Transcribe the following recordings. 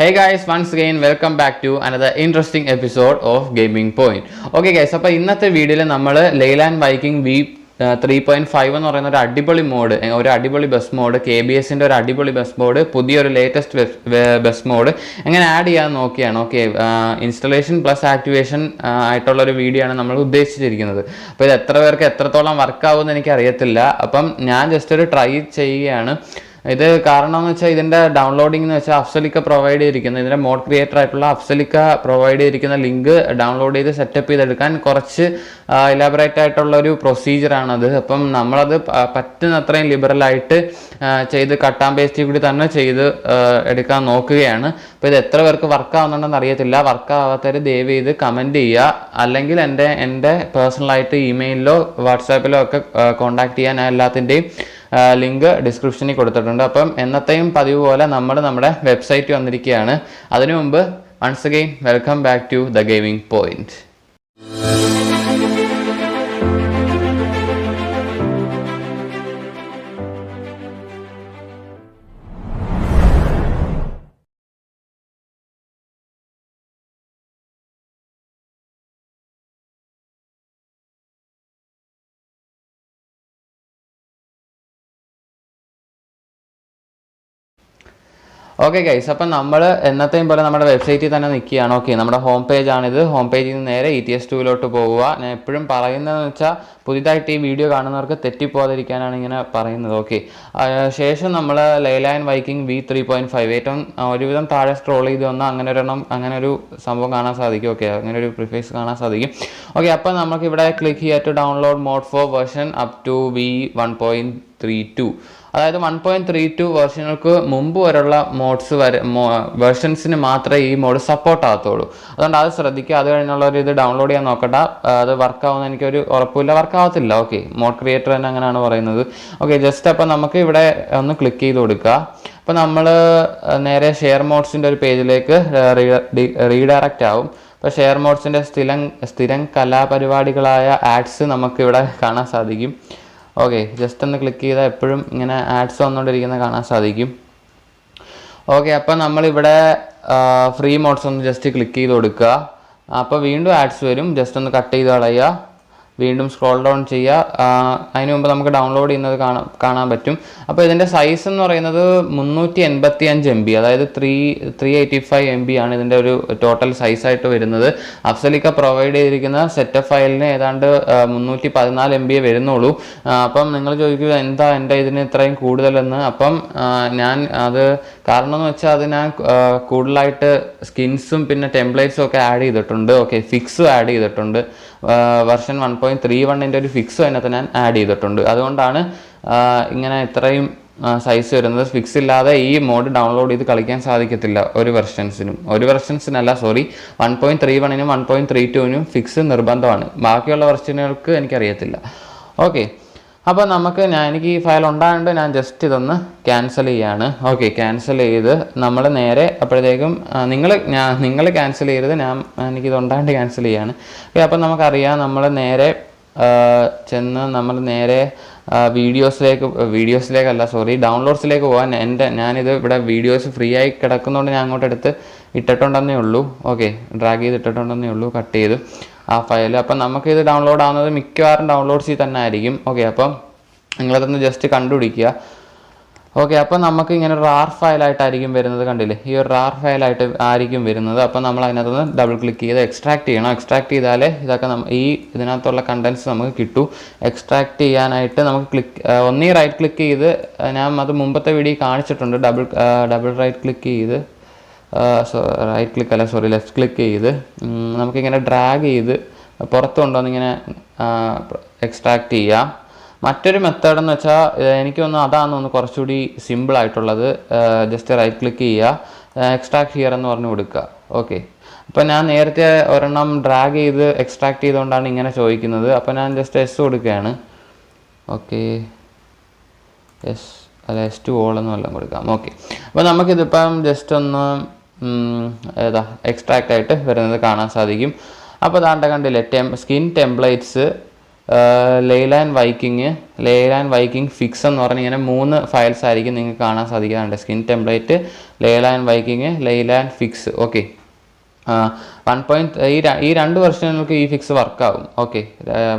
Hey guys once again welcome back to another interesting episode of gaming point okay guys അപ്പോൾ ഇന്നത്തെ വീഡിയോയിൽ നമ്മൾ Leyland biking V three point five എന്ന് പറയുന്ന ഒരു അടിപൊളി മോഡ് ഒരു അടിപൊളി ബസ് മോഡ് കെ ബി എസിന്റെ ഒരു അടിപൊളി ബസ് മോഡ് പുതിയൊരു ലേറ്റസ്റ്റ് ബസ് മോഡ് എങ്ങനെ ആഡ് ചെയ്യാൻ നോക്കിയാണ്. ഓക്കെ ഇൻസ്റ്റലേഷൻ പ്ലസ് ആക്ടിവേഷൻ ആയിട്ടുള്ള ഒരു വീഡിയോ ആണ് നമ്മൾ ഉദ്ദേശിച്ചിരിക്കുന്നത്. അപ്പോൾ ഇത് എത്ര പേർക്ക് എത്രത്തോളം വർക്ക് ആവുമെന്ന് എനിക്ക് അറിയത്തില്ല അപ്പം ഞാൻ ജസ്റ്റ് ഒരു ട്രൈ ചെയ്യുകയാണ്. ഇത് കാരണം എന്ന് വെച്ചാൽ ഇതിന്റെ ഡൗൺലോഡിംഗ് എന്ന് വെച്ചാൽ അഫ്സലിക്ക പ്രൊവൈഡ് ചെയ്തിരിക്കുന്ന. ഇതിന്റെ മോഡ് ക്രിയേറ്റർ ആയിട്ടുള്ള അഫ്സലിക്ക പ്രൊവൈഡ് ചെയ്തിരിക്കുന്ന ലിങ്ക് ഡൗൺലോഡ് ചെയ്ത് സെറ്റപ്പ് ചെയ്തെടുക്കാൻ കുറച്ച് ഇലാബറേറ്റ് ആയിട്ടുള്ള ഒരു പ്രൊസീജിയറാണത് അപ്പം നമ്മളത് പറ്റുന്ന അത്രയും ലിബറലായിട്ട് ചെയ്ത് കട്ടാൻ പേസ്റ്റ് കൂടി തന്നെ ചെയ്ത് എടുക്കാൻ നോക്കുകയാണ്. അപ്പോൾ ഇത് എത്ര പേർക്ക് വർക്ക് ആവുന്നുണ്ടെന്ന് അറിയത്തില്ല. വർക്ക് ആവാത്തവർ ദയവ് ചെയ്ത് കമന്റ് ചെയ്യുക. അല്ലെങ്കിൽ എന്റെ എന്റെ പേഴ്സണലായിട്ട് ഇമെയിലിലോ വാട്സാപ്പിലോ ഒക്കെ കോൺടാക്ട് ചെയ്യാൻ എല്ലാത്തിന്റെയും ലിങ്ക് ഡിസ്ക്രിപ്ഷനിൽ കൊടുത്തിട്ടുണ്ട്. അപ്പം എന്നത്തെയും പതിവ് പോലെ നമ്മൾ നമ്മുടെ വെബ്സൈറ്റ് വന്നിരിക്കുകയാണ്. അതിനു മുമ്പ് once again welcome back to the gaming point okay guys അപ്പം നമ്മൾ എന്നത്തെയും പോലെ നമ്മുടെ വെബ്സൈറ്റിൽ തന്നെ നിൽക്കുകയാണ്. ഓക്കെ നമ്മുടെ ഹോം പേജ് ആണിത്. ഹോം പേജിൽ നിന്ന് നേരെ ഇ ടി എസ് ടുവിലോട്ട് പോവുക. ഞാൻ എപ്പോഴും പറയുന്നതെന്ന് വെച്ചാൽ പുതിയതായിട്ട് ഈ വീഡിയോ കാണുന്നവർക്ക് തെറ്റിപ്പോകാതിരിക്കാനാണ് ഇങ്ങനെ പറയുന്നത്. ഓക്കെ ശേഷം നമ്മൾ Leyland Viking V three point five ഏറ്റവും ഒരുവിധം താഴെ സ്ക്രോൾ ചെയ്ത് വന്നാൽ അങ്ങനെ ഒരെണ്ണം അങ്ങനെ ഒരു സംഭവം കാണാൻ സാധിക്കും. ഓക്കെ അങ്ങനെ ഒരു പ്രിഫേസ് കാണാൻ സാധിക്കും. ഓക്കെ അപ്പോൾ നമുക്ക് ഇവിടെ click ചെയ്യാറ്റ് download mod for version up to V one point three two അതായത് വൺ പോയിന്റ് ത്രീ ടു വേർഷനുകൾക്ക് മുമ്പ് വരെയുള്ള മോഡ്സ് വരെ വേർഷൻസിന് മാത്രമേ ഈ മോഡ് സപ്പോർട്ട് ആകത്തുള്ളൂ. അതുകൊണ്ട് അത് ശ്രദ്ധിക്കുക. അത് കഴിഞ്ഞുള്ള ഒരു ഇത് ഡൗൺലോഡ് ചെയ്യാൻ നോക്കണ്ട. അത് വർക്ക് ആവുന്ന എനിക്കൊരു ഉറപ്പില്ല വർക്ക് ആവത്തില്ല. ഓക്കെ മോഡ് ക്രിയേറ്റർ തന്നെ അങ്ങനെയാണ് പറയുന്നത്. ഓക്കെ ജസ്റ്റ് അപ്പോൾ നമുക്ക് ഇവിടെ ഒന്ന് ക്ലിക്ക് ചെയ്ത് കൊടുക്കുക. അപ്പോൾ നമ്മൾ നേരെ ഷെയർ മോഡ്സിന്റെ ഒരു പേജിലേക്ക് റീഡയറക്റ്റ് ആവും. അപ്പോൾ ഷെയർ മോഡ്സിന്റെ സ്ഥിരം സ്ഥിരം കലാപരിപാടികളായ ആഡ്സ് നമുക്കിവിടെ കാണാൻ സാധിക്കും. ഓക്കെ ജസ്റ്റ് ഒന്ന് ക്ലിക്ക് ചെയ്താൽ എപ്പോഴും ഇങ്ങനെ ആഡ്സ് വന്നുകൊണ്ടിരിക്കുന്നത് കാണാൻ സാധിക്കും. ഓക്കെ അപ്പോൾ നമ്മളിവിടെ ഫ്രീ മോഡ്സ് ഒന്ന് ജസ്റ്റ് ക്ലിക്ക് ചെയ്ത് കൊടുക്കുക. അപ്പോൾ വീണ്ടും ആഡ്സ് വരും. ജസ്റ്റ് ഒന്ന് കട്ട് ചെയ്ത് കളയുക. വീണ്ടും സ്ക്രോൾ ഡൗൺ ചെയ്യുക. അതിനു മുമ്പ് നമുക്ക് ഡൗൺലോഡ് ചെയ്യുന്നത് കാണാൻ കാണാൻ പറ്റും. അപ്പോൾ ഇതിന്റെ സൈസ് എന്ന് പറയുന്നത് മുന്നൂറ്റി എൺപത്തി അഞ്ച് എം ബി അതായത് three three eighty five M B ആണ് ഇതിന്റെ ഒരു ടോട്ടൽ സൈസായിട്ട് വരുന്നത്. അഫ്സലിക്ക പ്രൊവൈഡ് ചെയ്തിരിക്കുന്ന സെറ്റപ്പ് ഫയലിന് ഏതാണ്ട് മുന്നൂറ്റി പതിനാല് എം ബിയെ വരുന്നുള്ളൂ. അപ്പം നിങ്ങൾ ചോദിക്കുക എന്താ എന്റെ ഇതിന് ഇത്രയും കൂടുതലെന്ന്? അപ്പം ഞാൻ അത് കാരണം എന്ന് വെച്ചാൽ അത് ഞാൻ കൂടുതലായിട്ട് സ്കിൻസും പിന്നെ ടെംപ്ലേറ്റ്സും ഒക്കെ ആഡ് ചെയ്തിട്ടുണ്ട്. ഓക്കെ ഫിക്സും ആഡ് ചെയ്തിട്ടുണ്ട്. വെർഷൻ വൺ പോയിന്റ് ത്രീ വണ്ണിന്റെ ഒരു ഫിക്സ് അതിനകത്ത് ഞാൻ ആഡ് ചെയ്തിട്ടുണ്ട്. അതുകൊണ്ടാണ് ഇങ്ങനെ ഇത്രയും സൈസ് വരുന്നത്. ഫിക്സ് ഇല്ലാതെ ഈ മോഡ് ഡൗൺലോഡ് ചെയ്ത് കളിക്കാൻ സാധിക്കത്തില്ല ഒരു വെർഷൻസിനും ഒരു വെർഷൻസിനല്ല സോറി വൺ പോയിന്റ് ത്രീ വണ്ണിനും വൺ പോയിന്റ് ത്രീ ടുവിനും ഫിക്സ് നിർബന്ധമാണ്. ബാക്കിയുള്ള വെർഷനുകൾക്ക് എനിക്കറിയത്തില്ല. ഓക്കെ അപ്പോൾ നമുക്ക് ഞാൻ എനിക്ക് ഈ ഫയൽ ഉണ്ടായതുകൊണ്ട് ഞാൻ ജസ്റ്റ് ഇതൊന്ന് ക്യാൻസൽ ചെയ്യാണ്. ഓക്കെ ക്യാൻസൽ ചെയ്ത് നമ്മൾ നേരെ അപ്പോഴത്തേക്കും നിങ്ങൾ ഞാൻ നിങ്ങൾ ക്യാൻസൽ ചെയ്തത് ഞാൻ എനിക്കിത് ഉണ്ടായതുകൊണ്ട് ക്യാൻസൽ ചെയ്യാണ്. ഓക്കെ അപ്പോൾ നമുക്കറിയാം നമ്മൾ നേരെ ചെന്ന് നമ്മൾ നേരെ വീഡിയോസിലേക്ക് വീഡിയോസിലേക്കല്ല സോറി ഡൗൺലോഡ്സിലേക്ക് പോകാൻ എന്റെ ഞാനിത് ഇവിടെ വീഡിയോസ് ഫ്രീ ആയി കിടക്കുന്നതുകൊണ്ട് ഞാൻ അങ്ങോട്ട് എടുത്ത് ഇട്ടിട്ടുണ്ടെന്നേ ഉള്ളൂ. ഓക്കെ ഡ്രാഗ് ചെയ്ത് ഇട്ടിട്ടുണ്ടെന്നേ ഉള്ളൂ കട്ട് ചെയ്ത്. ആ ഫയൽ അപ്പം നമുക്കിത് ഡൗൺലോഡ് ആവുന്നത് മിക്കവാറും ഡൗൺലോഡ്സിൽ തന്നെ ആയിരിക്കും. ഓക്കെ അപ്പം നിങ്ങളതൊന്ന് ജസ്റ്റ് കണ്ടുപിടിക്കുക. ഓക്കെ അപ്പം നമുക്ക് ഇങ്ങനെ റാർ ഫയലായിട്ടായിരിക്കും വരുന്നത് കണ്ടില്ലേ? ഈ ഒരു റാർ ഫയലായിട്ട് ആയിരിക്കും വരുന്നത്. അപ്പം നമ്മൾ അതിനകത്ത് ഡബിൾ ക്ലിക്ക് ചെയ്ത് എക്സ്ട്രാക്ട് ചെയ്യണം. എക്സ്ട്രാക്ട് ചെയ്താലേ ഇതൊക്കെ നമ്മ ഈ ഇതിനകത്തുള്ള കണ്ടൻസ് നമുക്ക് കിട്ടൂ. എക്സ്ട്രാക്ട് ചെയ്യാനായിട്ട് നമുക്ക് ക്ലിക്ക് ഒന്നീ റൈറ്റ് ക്ലിക്ക് ചെയ്ത് ഞാൻ അത് മുമ്പത്തെ വീഡിയോ കാണിച്ചിട്ടുണ്ട്. ഡബിൾ ഡബിൾ റൈറ്റ് ക്ലിക്ക് ചെയ്ത് റൈറ്റ് ക്ലിക്ക് അല്ല സോറി ലെഫ്റ്റ് ക്ലിക്ക് ചെയ്ത് നമുക്കിങ്ങനെ ഡ്രാഗ് ചെയ്ത് പുറത്ത് കൊണ്ടുവന്നിങ്ങനെ എക്സ്ട്രാക്ട് ചെയ്യാം. മറ്റൊരു മെത്തേഡ് എന്ന് വെച്ചാൽ എനിക്ക് തോന്നുന്നു അതാണ് ഒന്ന് കുറച്ചുകൂടി സിമ്പിൾ ആയിട്ടുള്ളത് ജസ്റ്റ് റൈറ്റ് ക്ലിക്ക് ചെയ്യുക എക്സ്ട്രാക്ട് ഹിയർ എന്ന് പറഞ്ഞ് കൊടുക്കുക ഓക്കെ അപ്പോൾ ഞാൻ നേരത്തെ ഒരെണ്ണം ഡ്രാഗ് ചെയ്ത് എക്സ്ട്രാക്ട് ചെയ്തുകൊണ്ടാണ് ഇങ്ങനെ ചോദിക്കുന്നത്. അപ്പോൾ ഞാൻ ജസ്റ്റ് എസ് കൊടുക്കുകയാണ് ഓക്കെ എസ് അല്ല എസ് ടു ഓൾ എന്ന് എല്ലാം കൊടുക്കാം. ഓക്കെ അപ്പോൾ നമുക്കിതിപ്പം ജസ്റ്റ് ഒന്ന് ഏതാ എക്സ്ട്രാക്റ്റ് ആയിട്ട് വരുന്നത് കാണാൻ സാധിക്കും. അപ്പോൾ ദാണ്ട കണ്ടില്ലേ term skin templates Leyland Viking Leyland Viking fix എന്ന് പറഞ്ഞ് ഇങ്ങനെ മൂന്ന് ഫയൽസ് ആയിരിക്കും നിങ്ങൾക്ക് കാണാൻ സാധിക്കാറുണ്ട് skin template Leyland Viking Leyland fix okay one point ഈ ഈ രണ്ട് വെർഷനുകൾക്ക് ഈ ഫിക്സ് വർക്കാവും ഓക്കെ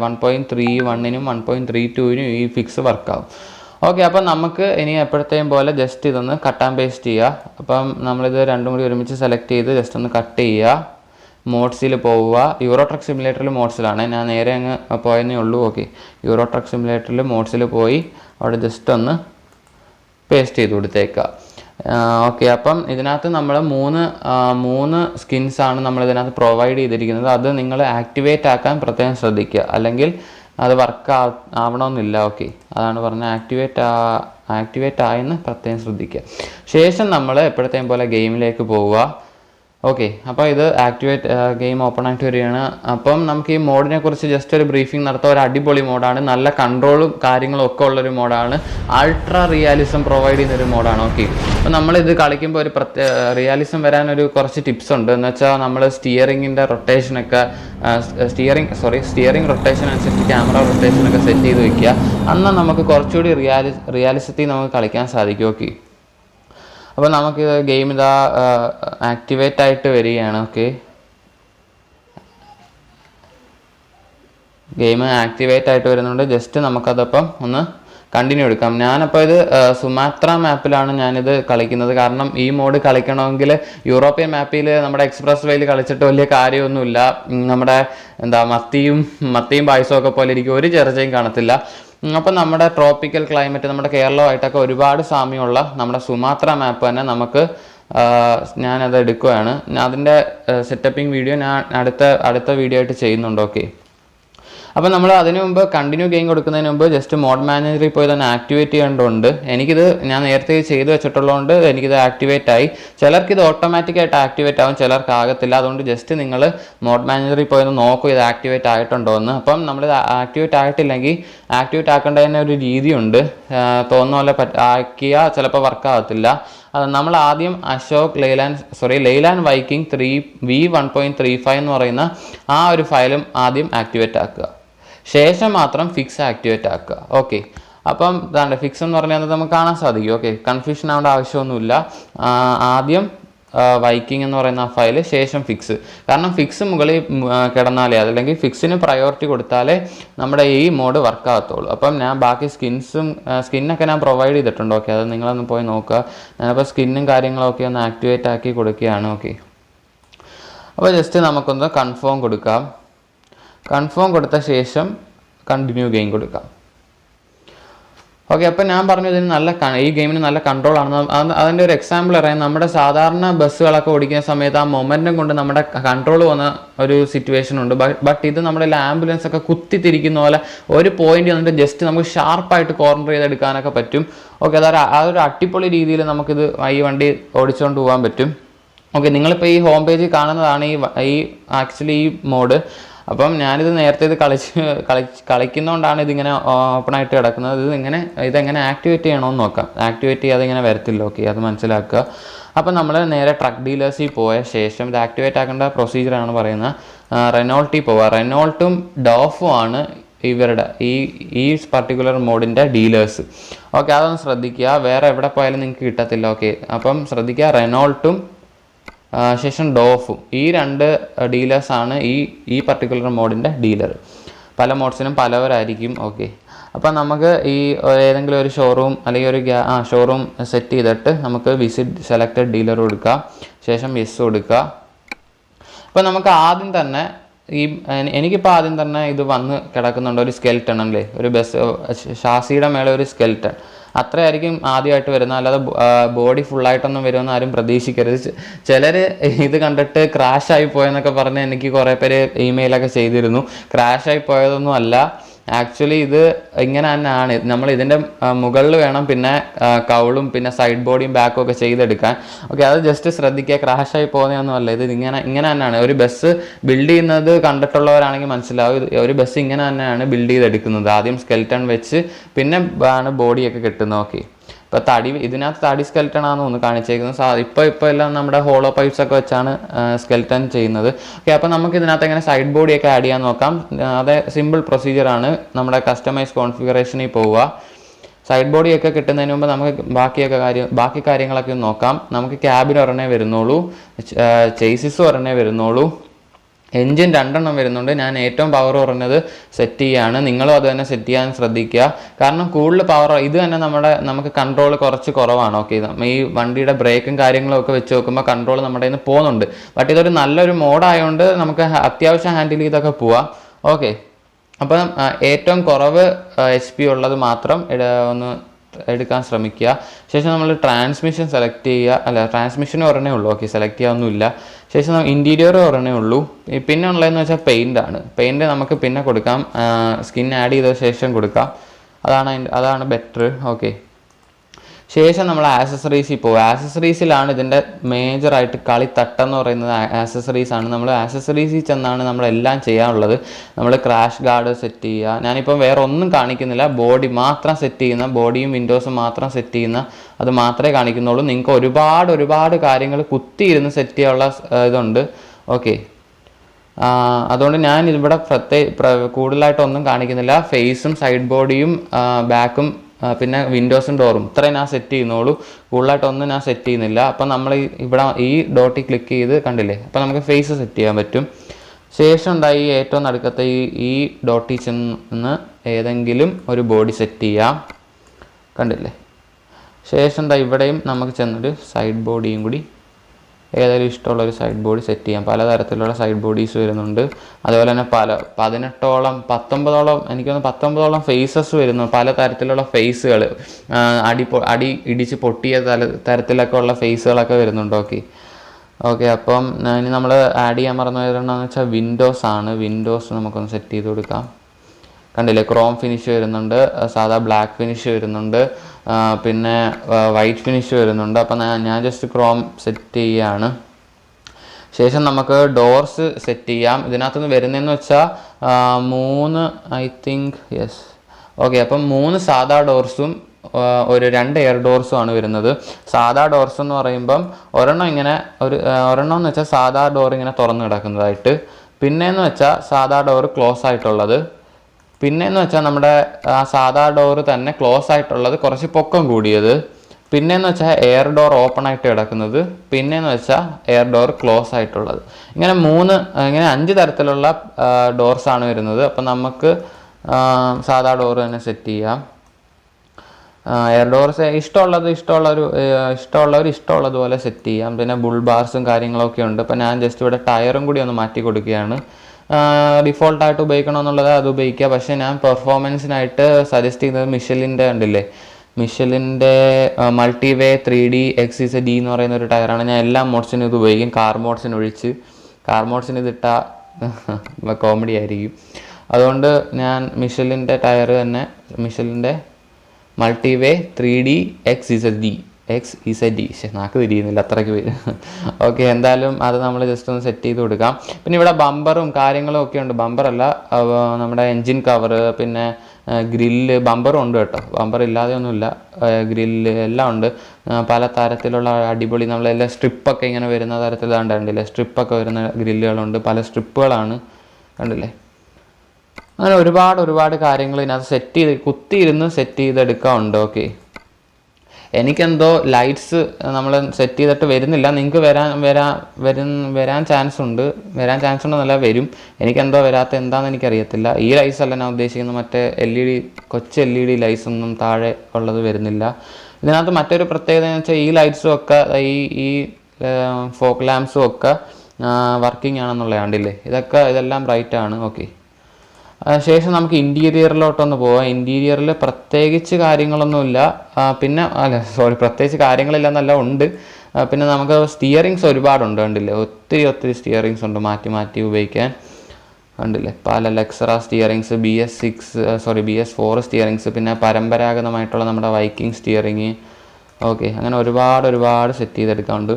വൺ പോയിന്റ് ത്രീ വണ്ണിനും വൺ പോയിന്റ് ത്രീ ടുവിനും ഈ ഫിക്സ് വർക്കാവും ഓക്കെ അപ്പം നമുക്ക് ഇനി എപ്പോഴത്തെയും പോലെ ജസ്റ്റ് ഇതൊന്ന് കട്ട് ആൻഡ് പേസ്റ്റ് ചെയ്യുക അപ്പം നമ്മളിത് രണ്ടും കൂടി ഒരുമിച്ച് സെലക്ട് ചെയ്ത് ജസ്റ്റ് ഒന്ന് കട്ട് ചെയ്യുക മോഡ്സിൽ പോവുക. യൂറോട്രക് സിമുലേറ്ററിൽ മോഡ്സിലാണ് ഞാൻ നേരെ അങ്ങ് പോയെന്നേ ഉള്ളൂ ഓക്കെ യൂറോട്രക് സിമുലേറ്ററിൽ മോഡ്സിൽ പോയി അവിടെ ജസ്റ്റ് ഒന്ന് പേസ്റ്റ് ചെയ്ത് കൊടുത്തേക്കുക ഓക്കെ അപ്പം ഇതിനകത്ത് നമ്മൾ മൂന്ന് മൂന്ന് സ്കിൻസാണ് നമ്മൾ ഇതിനകത്ത് പ്രൊവൈഡ് ചെയ്തിരിക്കുന്നത്. അത് നിങ്ങൾ ആക്ടിവേറ്റ് ആക്കാൻ പ്രത്യേകം ശ്രദ്ധിക്കുക. അല്ലെങ്കിൽ അത് വർക്ക് ആവണമെന്നില്ല ഓക്കെ അതാണ് പറഞ്ഞത് ആക്ടിവേറ്റ് ആ ആക്ടിവേറ്റ് ആയെന്ന് പ്രത്യേകം ശ്രദ്ധിക്കുക. ശേഷം നമ്മൾ എപ്പോഴത്തെയും പോലെ ഗെയിമിലേക്ക് പോവുക. ഓക്കെ അപ്പോൾ ഇത് ആക്ടിവേറ്റ് ഗെയിം ഓപ്പൺ ആയിട്ട് വരികയാണ്. അപ്പം നമുക്ക് ഈ മോഡിനെ കുറിച്ച് ജസ്റ്റ് ഒരു ബ്രീഫിംഗ് നടത്താൻ ഒരു അടിപൊളി മോഡാണ് നല്ല കൺട്രോളും കാര്യങ്ങളും ഒക്കെ ഉള്ളൊരു മോഡാണ് അൾട്രാ റിയാലിസം പ്രൊവൈഡ് ചെയ്യുന്ന ഒരു മോഡാണ് ഓക്കെ അപ്പോൾ ഇത് കളിക്കുമ്പോൾ ഒരു പ്രത്യേക റിയാലിസം വരാൻ ഒരു കുറച്ച് ടിപ്സ് ഉണ്ട്. എന്ന് വെച്ചാൽ നമ്മൾ സ്റ്റിയറിങ്ങിന്റെ റൊട്ടേഷനൊക്കെ സ്റ്റിയറിംഗ് സോറി സ്റ്റിയറിംഗ് റൊട്ടേഷൻ അനുസരിച്ച് ക്യാമറ റൊട്ടേഷനൊക്കെ സെറ്റ് ചെയ്ത് വെക്കുക. എന്നാൽ നമുക്ക് കുറച്ചുകൂടി റിയാലി റിയാലിസത്തിൽ നമുക്ക് കളിക്കാൻ സാധിക്കും. ഓക്കെ അപ്പോൾ നമുക്ക് ഗെയിം ഇതാ ആക്ടിവേറ്റ് ആയിട്ട് വരികയാണ് ഓക്കെ ഗെയിം ആക്ടിവേറ്റ് ആയിട്ട് വരുന്നുണ്ട്. ജസ്റ്റ് നമുക്കതപ്പം ഒന്ന് കണ്ടിന്യൂ എടുക്കാം. ഞാനപ്പോൾ ഇത് സുമാത്ര മാപ്പിലാണ് ഞാനിത് കളിക്കുന്നത്. കാരണം ഈ മോഡ് കളിക്കണമെങ്കിൽ യൂറോപ്യൻ മാപ്പിൽ നമ്മുടെ എക്സ്പ്രസ് വേയിൽ കളിച്ചിട്ട് വലിയ കാര്യമൊന്നുമില്ല. നമ്മുടെ എന്താ മത്തിയും മത്തിയും പായസമൊക്കെ പോലെ ഇരിക്കും. ഒരു ചെറുചയും കാണത്തില്ല. ഉം, അപ്പം നമ്മുടെ ട്രോപ്പിക്കൽ ക്ലൈമറ്റ് നമ്മുടെ കേരളമായിട്ടൊക്കെ ഒരുപാട് സാമ്യമുള്ള നമ്മുടെ സുമാത്ര മാപ്പ് തന്നെ നമുക്ക് ഞാനത് എടുക്കുകയാണ് അതിന്റെ സെറ്റപ്പിംഗ് വീഡിയോ ഞാൻ അടുത്ത അടുത്ത വീഡിയോ ആയിട്ട് ചെയ്യുന്നുണ്ട് ഓക്കെ അപ്പോൾ നമ്മൾ അതിന് മുമ്പ് കണ്ടിന്യൂ ഗെയിം കൊടുക്കുന്നതിന് മുമ്പ് ജസ്റ്റ് മോഡ് മാനേജറിൽ പോയി തന്നെ ആക്ടിവേറ്റ് ചെയ്യേണ്ടതുണ്ട്. എനിക്കിത് ഞാൻ നേരത്തെ ചെയ്ത് വെച്ചിട്ടുള്ളതുകൊണ്ട് എനിക്കിത് ആക്ടിവേറ്റ് ആയി. ചിലർക്ക് ഇത് ഓട്ടോമാറ്റിക്കായിട്ട് ആക്ടിവേറ്റ് ആവും ചിലർക്ക് ആകത്തില്ല. അതുകൊണ്ട് ജസ്റ്റ് നിങ്ങൾ മോഡ് മാനേജറിൽ പോയി ഒന്ന് നോക്കും ഇത് ആക്ടിവേറ്റ് ആയിട്ടുണ്ടോ എന്ന്. അപ്പം നമ്മൾ ആക്ടിവേറ്റ് ആയിട്ടില്ലെങ്കിൽ ആക്ടിവേറ്റ് ആക്കേണ്ടതിന് ഒരു രീതിയുണ്ട്. തോന്നുന്ന പോലെ ആക്കിയാൽ ചിലപ്പോൾ വർക്ക് ആകത്തില്ല അത് നമ്മൾ ആദ്യം Ashok Leyland sorry Leyland Viking three V one point three five എന്ന് പറയുന്ന ആ ഒരു ഫയലും ആദ്യം ആക്ടിവേറ്റ് ആക്കുക. ശേഷം മാത്രം ഫിക്സ് ആക്ടിവേറ്റ് ആക്കുക. ഓക്കെ അപ്പം ഫിക്സ് എന്ന് പറഞ്ഞാൽ നമുക്ക് കാണാൻ സാധിക്കും. ഓക്കെ കൺഫ്യൂഷൻ ആവേണ്ട ആവശ്യമൊന്നുമില്ല. ആദ്യം വൈക്കിംഗ് എന്ന് പറയുന്ന ആ ഫയൽ ശേഷം ഫിക്സ് കാരണം ഫിക്സ് മുകളിൽ കിടന്നാലേ അതല്ലെങ്കിൽ ഫിക്സിന് പ്രയോറിറ്റി കൊടുത്താലേ നമ്മുടെ ഈ മോഡ് വർക്ക് ആകത്തുള്ളൂ. അപ്പം ഞാൻ ബാക്കി സ്കിൻസും സ്കിന്നൊക്കെ ഞാൻ പ്രൊവൈഡ് ചെയ്തിട്ടുണ്ട്. ഓക്കെ അത് നിങ്ങളൊന്ന് പോയി നോക്കുക. ഞാനിപ്പോൾ സ്കിന്നും കാര്യങ്ങളൊക്കെ ഒന്ന് ആക്ടിവേറ്റ് ആക്കി കൊടുക്കുകയാണ്. ഓക്കെ അപ്പോൾ ജസ്റ്റ് നമുക്കൊന്ന് കൺഫേം കൊടുക്കാം. കൺഫേം കൊടുത്ത ശേഷം കണ്ടിന്യൂ ഗെയിം കൊടുക്കാം. ഓക്കെ അപ്പം ഞാൻ പറഞ്ഞു ഇതിന് നല്ല ഈ ഗെയിമിന് നല്ല കൺട്രോൾ ആണ്. അത് അതിന്റെ ഒരു എക്സാമ്പിൾ പറയാം. നമ്മുടെ സാധാരണ ബസ്സുകളൊക്കെ ഓടിക്കുന്ന സമയത്ത് ആ മൊമെന്റം കൊണ്ട് നമ്മുടെ കൺട്രോൾ വന്ന ഒരു സിറ്റുവേഷൻ ഉണ്ട്. ബട്ട് ഇത് നമ്മുടെ ആംബുലൻസ് ഒക്കെ കുത്തി തിരിക്കുന്ന പോലെ ഒരു പോയിന്റ് വന്നിട്ട് ജസ്റ്റ് നമുക്ക് ഷാർപ്പായിട്ട് കോർണർ ചെയ്തെടുക്കാനൊക്കെ പറ്റും. ഓക്കെ അതൊരു അതൊരു അടിപൊളി രീതിയിൽ നമുക്കിത് ഈ വണ്ടി ഓടിച്ചുകൊണ്ട് പോകാൻ പറ്റും. ഓക്കെ നിങ്ങളിപ്പോൾ ഈ ഹോം പേജിൽ കാണുന്നതാണ് ഈ ഈ ആക്ച്വലി ഈ മോഡ് അപ്പം ഞാനിത് നേരത്തെ ഇത് കളിച്ച് കളി കളിക്കുന്നതുകൊണ്ടാണ് ഇതിങ്ങനെ ഓപ്പൺ ആയിട്ട് കിടക്കുന്നത്. ഇത് ഇങ്ങനെ ഇതെങ്ങനെ ആക്ടിവേറ്റ് ചെയ്യണമെന്ന് നോക്കാം. ആക്ടിവേറ്റ് ചെയ്യാതെ ഇങ്ങനെ വരത്തില്ല. ഓക്കെ അത് മനസ്സിലാക്കുക. അപ്പം നമ്മൾ നേരെ ട്രക്ക് ഡീലേഴ്സിൽ പോയ ശേഷം ഇത് ആക്ടിവേറ്റ് ആക്കേണ്ട പ്രൊസീജിയറാണ് പറയുന്നത്. റെനോൾട്ടിൽ പോവുക. റെനോൾട്ടും ഡോഫും ആണ് ഇവരുടെ ഈ ഈ പർട്ടിക്കുലർ മോഡിന്റെ ഡീലേഴ്സ് ഓക്കെ അതൊന്ന് ശ്രദ്ധിക്കുക. വേറെ എവിടെ പോയാലും നിങ്ങൾക്ക് കിട്ടത്തില്ല. ഓക്കെ അപ്പം ശ്രദ്ധിക്കുക. റെനോൾട്ടും ശേഷം ഡോഫും. ഈ രണ്ട് ഡീലേഴ്സാണ് ഈ ഈ പർട്ടിക്കുലർ മോഡിന്റെ ഡീലർ പല മോഡ്സിനും പലവരായിരിക്കും ഓക്കെ അപ്പോൾ നമുക്ക് ഈ ഏതെങ്കിലും ഒരു ഷോറൂം അല്ലെങ്കിൽ ഒരു ആ ഷോറൂം സെറ്റ് ചെയ്തിട്ട് നമുക്ക് വിസിറ്റ് സെലക്റ്റഡ് ഡീലർ കൊടുക്കുക ശേഷം യെസ് കൊടുക്കുക. അപ്പോൾ നമുക്ക് ആദ്യം തന്നെ ഈ എനി- എനിക്കിപ്പോൾ ആദ്യം തന്നെ ഇത് വന്ന് കിടക്കുന്നുണ്ട് ഒരു സ്കെൽട്ടൺ അല്ലേ? ഒരു ബസ് ഷാസിയുടെ മേലെ ഒരു സ്കെൽട്ടൺ അത്രയായിരിക്കും ആദ്യമായിട്ട് വരുന്നത്. അല്ലാതെ ബോഡി ഫുള്ളായിട്ടൊന്നും വരുമെന്ന് ആരും പ്രതീക്ഷിക്കരുത്. ചിലർ ഇത് കണ്ടിട്ട് ക്രാഷ് ആയി പോയെന്നൊക്കെ പറഞ്ഞ് എനിക്ക് കുറേ പേര് ഇമെയിലൊക്കെ ചെയ്തിരുന്നു. ക്രാഷ് ആയി പോയതൊന്നും അല്ല. ആക്ച്വലി ഇത് ഇങ്ങനെ തന്നെയാണ്. നമ്മൾ ഇതിന്റെ മുകളിൽ വേണം പിന്നെ കൗളും പിന്നെ സൈഡ് ബോഡിയും ബാക്കും ഒക്കെ ചെയ്തെടുക്കാൻ. ഓക്കെ അത് ജസ്റ്റ് ശ്രദ്ധിക്കുക. ക്രാഷായി പോകുന്നതൊന്നുമല്ല ഇത് ഇങ്ങനെ ഇങ്ങനെ തന്നെയാണ്. ഒരു ബസ് ബിൽഡ് ചെയ്യുന്നത് കണ്ടിട്ടുള്ളവരാണെങ്കിൽ മനസ്സിലാവും. ഒരു ബസ് ഇങ്ങനെ തന്നെയാണ് ബിൽഡ് ചെയ്തെടുക്കുന്നത്. ആദ്യം സ്കെൽട്ടൺ വെച്ച് പിന്നെ ആണ് ബോഡിയൊക്കെ കെട്ടുന്നത്. ഓക്കെ ഇപ്പോൾ തടി ഇതിനകത്ത് തടി സ്കെൽറ്റൺ ആണെന്ന് ഒന്ന് കാണിച്ചേക്കുന്നത്. സാ ഇപ്പോൾ ഇപ്പോൾ എല്ലാം നമ്മുടെ ഹോളോ പൈപ്സ് ഒക്കെ വെച്ചാണ് സ്കെൽറ്റൺ ചെയ്യുന്നത്. ഓക്കെ അപ്പോൾ നമുക്ക് ഇതിനകത്ത് എങ്ങനെ സൈഡ് ബോഡി ഒക്കെ ആഡ് ചെയ്യാൻ നോക്കാം. അതേ സിമ്പിൾ പ്രൊസീജിയറാണ് നമ്മുടെ കസ്റ്റമൈസ് കോൺഫിഗറേഷനിൽ പോവുക. സൈഡ് ബോഡി ഒക്കെ കിട്ടുന്നതിന് മുമ്പ് നമുക്ക് ബാക്കിയൊക്കെ കാര്യം ബാക്കി കാര്യങ്ങളൊക്കെ നോക്കാം. നമുക്ക് ക്യാബിന് ഒരെണ്ണേ വരുന്നുള്ളൂ ചേസിസ് ഒരെണ്ണേ വരുന്നുള്ളൂ. എൻജിൻ രണ്ടെണ്ണം വരുന്നുണ്ട്. ഞാൻ ഏറ്റവും പവർ കുറഞ്ഞത് സെറ്റ് ചെയ്യുകയാണ് നിങ്ങളും അത് തന്നെ സെറ്റ് ചെയ്യാൻ ശ്രദ്ധിക്കുക. കാരണം കൂടുതൽ പവർ ഇത് തന്നെ നമ്മുടെ നമുക്ക് കൺട്രോൾ കുറച്ച് കുറവാണ്. ഓക്കെ ഈ വണ്ടിയുടെ ബ്രേക്കും കാര്യങ്ങളും ഒക്കെ വെച്ച് നോക്കുമ്പോൾ കൺട്രോൾ നമ്മുടെ നിന്ന് പോകുന്നുണ്ട്. ബട്ട് ഇതൊരു നല്ലൊരു മോഡായതുകൊണ്ട് നമുക്ക് അത്യാവശ്യം ഹാൻഡിൽ ചെയ്തൊക്കെ പോവാം. ഓക്കെ അപ്പം ഏറ്റവും കുറവ് എച്ച് പി ഉള്ളത് മാത്രം ഒന്ന് എടുക്കാൻ ശ്രമിക്കുക. ശേഷം നമ്മൾ ട്രാൻസ്മിഷൻ സെലക്ട് ചെയ്യുക. അല്ല ട്രാൻസ്മിഷൻ ഒരെണ്ണേ ഉള്ളൂ. ഓക്കെ സെലക്ട് ചെയ്യാനൊന്നുമില്ല. ശേഷം ഇന്റീരിയർ ഒരെണ്ണേ ഉള്ളൂ. പിന്നെ ഉള്ളതെന്ന് വെച്ചാൽ പെയിന്റ് ആണ്. പെയിന്റ് നമുക്ക് പിന്നെ കൊടുക്കാം. സ്കിൻ ആഡ് ചെയ്ത ശേഷം കൊടുക്കാം. അതാണ് അതാണ് ബെറ്റർ ഓക്കെ ശേഷം നമ്മൾ ആക്സസറീസിൽ പോകും. ആക്സസറീസിലാണ് ഇതിന്റെ മേജറായിട്ട് കളി തട്ടെന്ന് പറയുന്നത്. ആക്സസറീസ് ആണ്. നമ്മൾ ആക്സസറീസിൽ ചെന്നാണ് നമ്മളെല്ലാം ചെയ്യാനുള്ളത്. നമ്മൾ ക്രാഷ് ഗാർഡ് സെറ്റ് ചെയ്യുക. ഞാനിപ്പം വേറെ ഒന്നും കാണിക്കുന്നില്ല. ബോഡി മാത്രം സെറ്റ് ചെയ്യുന്ന ബോഡിയും വിൻഡോസും മാത്രം സെറ്റ് ചെയ്യുന്ന അത് മാത്രമേ കാണിക്കുന്നുള്ളൂ. നിങ്ങൾക്ക് ഒരുപാട് ഒരുപാട് കാര്യങ്ങൾ കുത്തിയിരുന്ന് സെറ്റ് ചെയ്യാനുള്ള ഇതുണ്ട്. ഓക്കെ അതുകൊണ്ട് ഞാൻ ഇവിടെ പ്രത്യേക പ്ര- കൂടുതലായിട്ടൊന്നും കാണിക്കുന്നില്ല. ഫേസും സൈഡ് ബോഡിയും ബാക്കും പിന്നെ വിൻഡോസും ഡോറും ഇത്രയും ഞാൻ സെറ്റ് ചെയ്യുന്നുള്ളൂ. കൂടുതലായിട്ടൊന്നും ഞാൻ സെറ്റ് ചെയ്യുന്നില്ല. അപ്പം നമ്മൾ ഇവിടെ ഈ ഡോട്ടിൽ ക്ലിക്ക് ചെയ്ത് കണ്ടില്ലേ? അപ്പം നമുക്ക് ഫേസ് സെറ്റ് ചെയ്യാൻ പറ്റും. ശേഷം ഉണ്ടായി ഏറ്റവും നടുക്കത്തെ ഈ ഈ ഡോട്ടിൽ ചെന്ന് ഏതെങ്കിലും ഒരു ബോഡി സെറ്റ് ചെയ്യാം. കണ്ടില്ലേ? ശേഷം എന്താ ഇവിടെയും നമുക്ക് ചെന്നൊരു സൈഡ് ബോഡിയും കൂടി ഏതായാലും ഇഷ്ടമുള്ള ഒരു സൈഡ് ബോഡി സെറ്റ് ചെയ്യാം. പലതരത്തിലുള്ള സൈഡ് ബോഡീസ് വരുന്നുണ്ട്. അതുപോലെ തന്നെ പല പതിനെട്ടോളം പത്തൊമ്പതോളം എനിക്കൊന്ന് പത്തൊമ്പതോളം ഫേസസ് വരുന്നു. പല തരത്തിലുള്ള ഫേസുകൾ അടി അടി ഇടിച്ച് പൊട്ടിയ തല തരത്തിലൊക്കെ ഉള്ള ഫേസുകളൊക്കെ വരുന്നുണ്ട്. ഓക്കെ. ഓക്കെ അപ്പം ഇനി നമ്മൾ ആഡ് ചെയ്യാൻ മറന്നു വരുന്നതെന്ന് വെച്ചാൽ വിൻഡോസ് ആണ്. വിൻഡോസ് നമുക്കൊന്ന് സെറ്റ് ചെയ്ത് കൊടുക്കാം. കണ്ടില്ലേ? ക്രോം ഫിനിഷ് വരുന്നുണ്ട് സാധാ ബ്ലാക്ക് ഫിനിഷ് വരുന്നുണ്ട് പിന്നെ വൈറ്റ് ഫിനിഷ് വരുന്നുണ്ട്. അപ്പം ഞാൻ ജസ്റ്റ് ക്രോം സെറ്റ് ചെയ്യുകയാണ് ശേഷം നമുക്ക് ഡോർസ് സെറ്റ് ചെയ്യാം. ഇതിനകത്തുനിന്ന് വരുന്നതെന്ന് വെച്ചാൽ മൂന്ന് ഐ തിങ്ക് യെസ് ഓക്കെ അപ്പം മൂന്ന് സാധാ ഡോർസും ഒരു രണ്ട് എയർ ഡോർസും ആണ് വരുന്നത്. സാധാ ഡോർസ് എന്ന് പറയുമ്പം ഒരെണ്ണം ഇങ്ങനെ ഒരു ഒരെണ്ണം എന്ന് വെച്ചാൽ സാധാ ഡോർ ഇങ്ങനെ തുറന്നു കിടക്കുന്നതായിട്ട്. പിന്നെയെന്ന് വെച്ചാൽ സാധാ ഡോർ ക്ലോസ് ആയിട്ടുള്ളത്. പിന്നെയെന്ന് വെച്ചാൽ നമ്മുടെ ആ സാധാ ഡോർ തന്നെ ക്ലോസ് ആയിട്ടുള്ളത് കുറച്ച് പൊക്കം കൂടിയത്. പിന്നെ എന്ന് വെച്ചാൽ എയർ ഡോർ ഓപ്പൺ ആയിട്ട് കിടക്കുന്നത്. പിന്നെ എന്ന് വെച്ചാൽ എയർ ഡോർ ക്ലോസ് ആയിട്ടുള്ളത്. ഇങ്ങനെ മൂന്ന് ഇങ്ങനെ അഞ്ച് തരത്തിലുള്ള ഡോർസ് ആണ് വരുന്നത്. അപ്പം നമുക്ക് സാധാ ഡോർ തന്നെ സെറ്റ് ചെയ്യാം. എയർ ഡോർസ് ഇഷ്ടമുള്ളത് ഇഷ്ടമുള്ളൊരു ഏഹ് ഇഷ്ടമുള്ളവർ ഇഷ്ടമുള്ളതുപോലെ സെറ്റ് ചെയ്യാം. പിന്നെ ബുൾ ബാർസും കാര്യങ്ങളൊക്കെ ഉണ്ട്. അപ്പം ഞാൻ ജസ്റ്റ് ഇവിടെ ടയറും കൂടി ഒന്ന് മാറ്റി കൊടുക്കുകയാണ്. ഡിഫോൾട്ടായിട്ട് ഉപയോഗിക്കണമെന്നുള്ളത് അത് ഉപയോഗിക്കുക. പക്ഷേ ഞാൻ പെർഫോമൻസിനായിട്ട് സജസ്റ്റ് ചെയ്യുന്നത് മിഷലിന്റെ ഉണ്ടല്ലേ മിഷലിന്റെ മൾട്ടിവേ ത്രീ ഡി എക്സിസ് ഡി എന്ന് പറയുന്ന ഒരു ടയറാണ് ഞാൻ എല്ലാ മോഡ്സിനും ഇത് ഉപയോഗിക്കും. കാർ മോഡ്സിന് ഒഴിച്ച്. കാർ മോഡ്സിന് ഇതിട്ടാൽ കോമഡി ആയിരിക്കും. അതുകൊണ്ട് ഞാൻ മിഷലിന്റെ ടയർ തന്നെ മിഷലിന്റെ multiway three D X Z D X Z D പക്ഷേ നാക്ക് തിരിയുന്നില്ല അത്രയ്ക്ക് പേര്. ഓക്കെ എന്തായാലും അത് നമ്മൾ ജസ്റ്റ് ഒന്ന് സെറ്റ് ചെയ്ത് കൊടുക്കാം. പിന്നെ ഇവിടെ ബമ്പറും കാര്യങ്ങളും ഒക്കെ ഉണ്ട്. ബമ്പറല്ല നമ്മുടെ എൻജിൻ കവർ പിന്നെ ഗ്രില്ല് ബമ്പറും ഉണ്ട് കേട്ടോ. ബമ്പർ ഇല്ലാതെ ഒന്നുമില്ല ഗ്രില്ല് എല്ലാം ഉണ്ട്. പല തരത്തിലുള്ള അടിപൊളി നമ്മളെല്ലാം സ്ട്രിപ്പൊക്കെ ഇങ്ങനെ വരുന്ന തരത്തിലാണ് കണ്ടില്ലേ? സ്ട്രിപ്പൊക്കെ വരുന്ന ഗ്രില്ലുകളുണ്ട്. പല സ്ട്രിപ്പുകളാണ് കണ്ടില്ലേ? അങ്ങനെ ഒരുപാട് ഒരുപാട് കാര്യങ്ങൾ ഇതിനകത്ത് സെറ്റ് ചെയ്ത് കുത്തിയിരുന്ന് സെറ്റ് ചെയ്തെടുക്കാൻ ഉണ്ട്. ഓക്കെ എനിക്കെന്തോ ലൈറ്റ്സ് നമ്മൾ സെറ്റ് ചെയ്തിട്ട് വരുന്നില്ല. നിങ്ങൾക്ക് വരാൻ വരാ വരും വരാൻ ചാൻസ് ഉണ്ട് വരാൻ ചാൻസ് ഉണ്ടെന്നല്ല വരും. എനിക്കെന്തോ വരാത്ത എന്താണെന്ന് എനിക്കറിയത്തില്ല. ഈ ലൈറ്റ്സ് അല്ല ഞാൻ ഉദ്ദേശിക്കുന്നത് മറ്റേ എൽ ഇ ഡി കൊച്ചു എൽ ഇ ഡി ലൈറ്റ്സ് ഒന്നും താഴെ ഉള്ളത് വരുന്നില്ല. ഇതിനകത്ത് മറ്റൊരു പ്രത്യേകത എന്ന് വെച്ചാൽ ഈ ലൈറ്റ്സും ഒക്കെ ഈ ഈ ഫോക്ക് ലാമ്പ്സും ഒക്കെ വർക്കിംഗ് ആണെന്നുള്ള കണ്ടില്ലേ? ഇതൊക്കെ ഇതെല്ലാം ബ്രൈറ്റ് ആണ് ഓക്കെ. ശേഷം നമുക്ക് ഇന്റീരിയറിലോട്ടൊന്ന് പോവാം. ഇന്റീരിയറിൽ പ്രത്യേകിച്ച് കാര്യങ്ങളൊന്നുമില്ല. പിന്നെ അല്ല സോറി പ്രത്യേകിച്ച് കാര്യങ്ങളില്ലെന്നല്ല ഉണ്ട്. പിന്നെ നമുക്ക് സ്റ്റിയറിങ്സ് ഒരുപാടുണ്ട് കണ്ടില്ലേ? ഒത്തിരി ഒത്തിരി സ്റ്റിയറിങ്സ് ഉണ്ട് മാറ്റി മാറ്റി ഉപയോഗിക്കാൻ. കണ്ടില്ലേ? പല ലെക്സറ steerings B S six sorry B S four steerings പിന്നെ പരമ്പരാഗതമായിട്ടുള്ള നമ്മുടെ വൈക്കിംഗ് സ്റ്റിയറിങ് ഓക്കെ അങ്ങനെ ഒരുപാട് ഒരുപാട് സെറ്റ് ചെയ്തെടുക്കാറുണ്ട്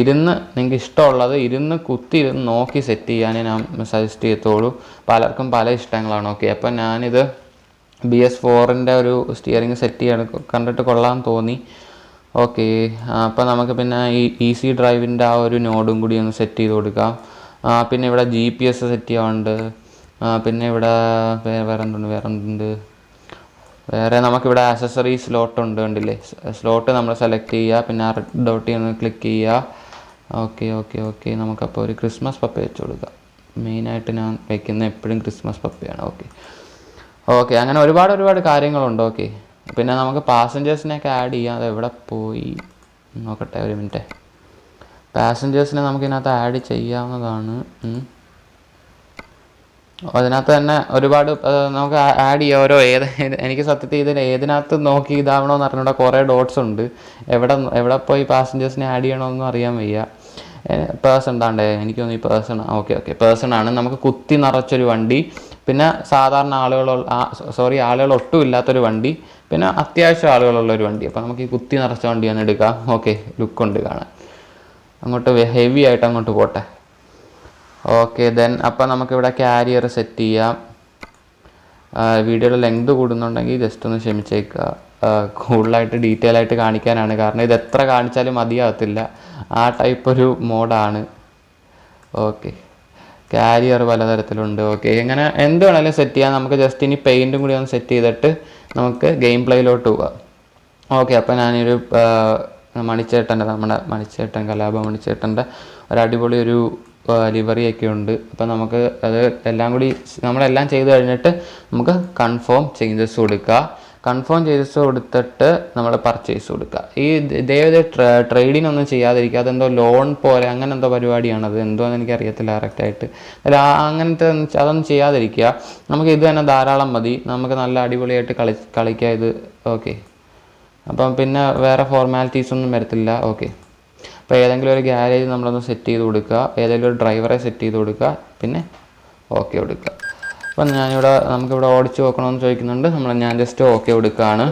ഇരുന്ന് നിങ്ങൾക്ക് ഇഷ്ടമുള്ളത് ഇരുന്ന് കുത്തി ഇരുന്ന് നോക്കി സെറ്റ് ചെയ്യാനേ ഞാൻ സജസ്റ്റ് ചെയ്യത്തുള്ളൂ. പലർക്കും പല ഇഷ്ടങ്ങളാണ്. ഓക്കെ അപ്പം ഞാനിത് ബി എസ് ഫോറിന്റെ ഒരു സ്റ്റിയറിംഗ് സെറ്റ് ചെയ്യാൻ കണ്ടിട്ട് കൊള്ളാൻ തോന്നി. ഓക്കെ അപ്പോൾ നമുക്ക് പിന്നെ ഈ ഈസി ഡ്രൈവിന്റെ ആ ഒരു നോഡും കൂടി ഒന്ന് സെറ്റ് ചെയ്ത് കൊടുക്കാം. പിന്നെ ഇവിടെ ജി പി എസ് സെറ്റ് ചെയ്യാറുണ്ട് പിന്നെ ഇവിടെ വേറെ എന്തുണ്ട് വേറെ എന്തുണ്ട് വേറെ നമുക്കിവിടെ ആക്സസറി സ്ലോട്ട് ഉണ്ട് കണ്ടില്ലേ? സ്ലോട്ട് നമ്മൾ സെലക്ട് ചെയ്യുക പിന്നെ ആ റെഡ് ഡോട്ട് ഒന്ന് ക്ലിക്ക് ചെയ്യുക ഓക്കെ ഓക്കെ ഓക്കെ നമുക്കപ്പോൾ ഒരു ക്രിസ്മസ് പപ്പ വെച്ച് കൊടുക്കാം. മെയിനായിട്ട് ഞാൻ വെക്കുന്ന എപ്പോഴും ക്രിസ്മസ് പപ്പയാണ് ഓക്കെ ഓക്കെ അങ്ങനെ ഒരുപാട് ഒരുപാട് കാര്യങ്ങളുണ്ട്. ഓക്കെ പിന്നെ നമുക്ക് പാസഞ്ചേഴ്സിനെയൊക്കെ ആഡ് ചെയ്യാം. അത് എവിടെ പോയി? നോക്കട്ടെ ഒരു മിനിറ്റ് പാസഞ്ചേഴ്സിനെ നമുക്കിതിനകത്ത് ആഡ് ചെയ്യാവുന്നതാണ്. അതിനകത്ത് തന്നെ ഒരുപാട് നമുക്ക് ആഡ് ചെയ്യാം. ഓരോ ഏത് എനിക്ക് സത്യത്തിൽ ഇതിൽ ഏതിനകത്ത് നോക്കി ഇതാവണമെന്ന് അറിഞ്ഞൂടെ. കുറേ ഡോട്ട്സ് ഉണ്ട്. എവിടെ എവിടെ പോയി പാസഞ്ചേഴ്സിനെ ആഡ് ചെയ്യണമെന്നും അറിയാൻ വയ്യ. പേഴ്സൺ ഉണ്ടാണ്ടേ എനിക്ക് തോന്നി പേഴ്സൺ ഓക്കെ ഓക്കെ പേഴ്സൺ ആണ്. നമുക്ക് കുത്തി നിറച്ചൊരു വണ്ടി. പിന്നെ സാധാരണ ആളുകൾ സോറി ആളുകൾ ഒട്ടും ഇല്ലാത്തൊരു വണ്ടി. പിന്നെ അത്യാവശ്യം ആളുകളുള്ള ഒരു വണ്ടി. അപ്പോൾ നമുക്ക് ഈ കുത്തി നിറച്ച വണ്ടി ഒന്ന് എടുക്കാം. ഓക്കെ ലുക്കുണ്ട് കാണാൻ. അങ്ങോട്ട് ഹെവി ആയിട്ട് അങ്ങോട്ട് പോട്ടെ. ഓക്കെ ദെൻ അപ്പം നമുക്കിവിടെ ക്യാരിയർ സെറ്റ് ചെയ്യാം. വീഡിയോയുടെ ലെങ്ത് കൂടുന്നുണ്ടെങ്കിൽ ജസ്റ്റ് ഒന്ന് ക്ഷമിച്ചേക്കുക. കൂടുതലായിട്ട് ഡീറ്റെയിൽ ആയിട്ട് കാണിക്കാനാണ്. കാരണം ഇത് എത്ര കാണിച്ചാലും മതിയാകത്തില്ല. ആ ടൈപ്പ് ഒരു മോഡാണ് ഓക്കെ കാരിയർ പലതരത്തിലുണ്ട്. ഓക്കെ ഇങ്ങനെ എന്ത് വേണമെങ്കിലും സെറ്റ് ചെയ്യാം. നമുക്ക് ജസ്റ്റ് ഇനി പെയിന്റും കൂടി ഒന്ന് സെറ്റ് ചെയ്തിട്ട് നമുക്ക് ഗെയിം പ്ലേയിലോട്ട് പോവാം ഓക്കെ അപ്പോൾ ഞാനൊരു മണിച്ചേട്ടന്റെ നമ്മുടെ മണിച്ചേട്ടൻ കലാപ മണിച്ചേട്ടന്റെ ഒരു അടിപൊളി ഒരു ലിവറി ഒക്കെ ഉണ്ട്. അപ്പോൾ നമുക്ക് അത് എല്ലാം കൂടി നമ്മളെല്ലാം ചെയ്ത് കഴിഞ്ഞിട്ട് നമുക്ക് കൺഫേം ചേഞ്ചസ് കൊടുക്കുക. കൺഫേം ചേഞ്ചസ് കൊടുത്തിട്ട് നമ്മൾ പർച്ചേസ് കൊടുക്കുക. ഈ ദയവ് ട്രേഡിംഗ് ഒന്നും ചെയ്യാതിരിക്കുക. അതെന്തോ ലോൺ പോലെ അങ്ങനെ എന്തോ പരിപാടിയാണത് എന്തോന്ന് എനിക്കറിയത്തില്ല കറക്റ്റായിട്ട് അല്ല അങ്ങനത്തെ അതൊന്നും ചെയ്യാതിരിക്കുക. നമുക്ക് ഇത് തന്നെ ധാരാളം മതി. നമുക്ക് നല്ല അടിപൊളിയായിട്ട് കളി കളിക്കുക ഇത്. ഓക്കെ അപ്പം പിന്നെ വേറെ ഫോർമാലിറ്റീസ് ഒന്നും വരത്തില്ല. ഓക്കെ അപ്പോൾ ഏതെങ്കിലും ഒരു ഗ്യാരേജ് നമ്മളൊന്ന് സെറ്റ് ചെയ്ത് കൊടുക്കുക. ഏതെങ്കിലും ഒരു ഡ്രൈവറെ സെറ്റ് ചെയ്ത് കൊടുക്കുക. പിന്നെ ഓക്കെ കൊടുക്കുക. അപ്പം ഞാനിവിടെ നമുക്കിവിടെ ഓടിച്ച് നോക്കണമെന്ന് ചോദിക്കുന്നുണ്ട്. നമ്മൾ ഞാൻ ജസ്റ്റ് ഓക്കെ കൊടുക്കുകയാണ്.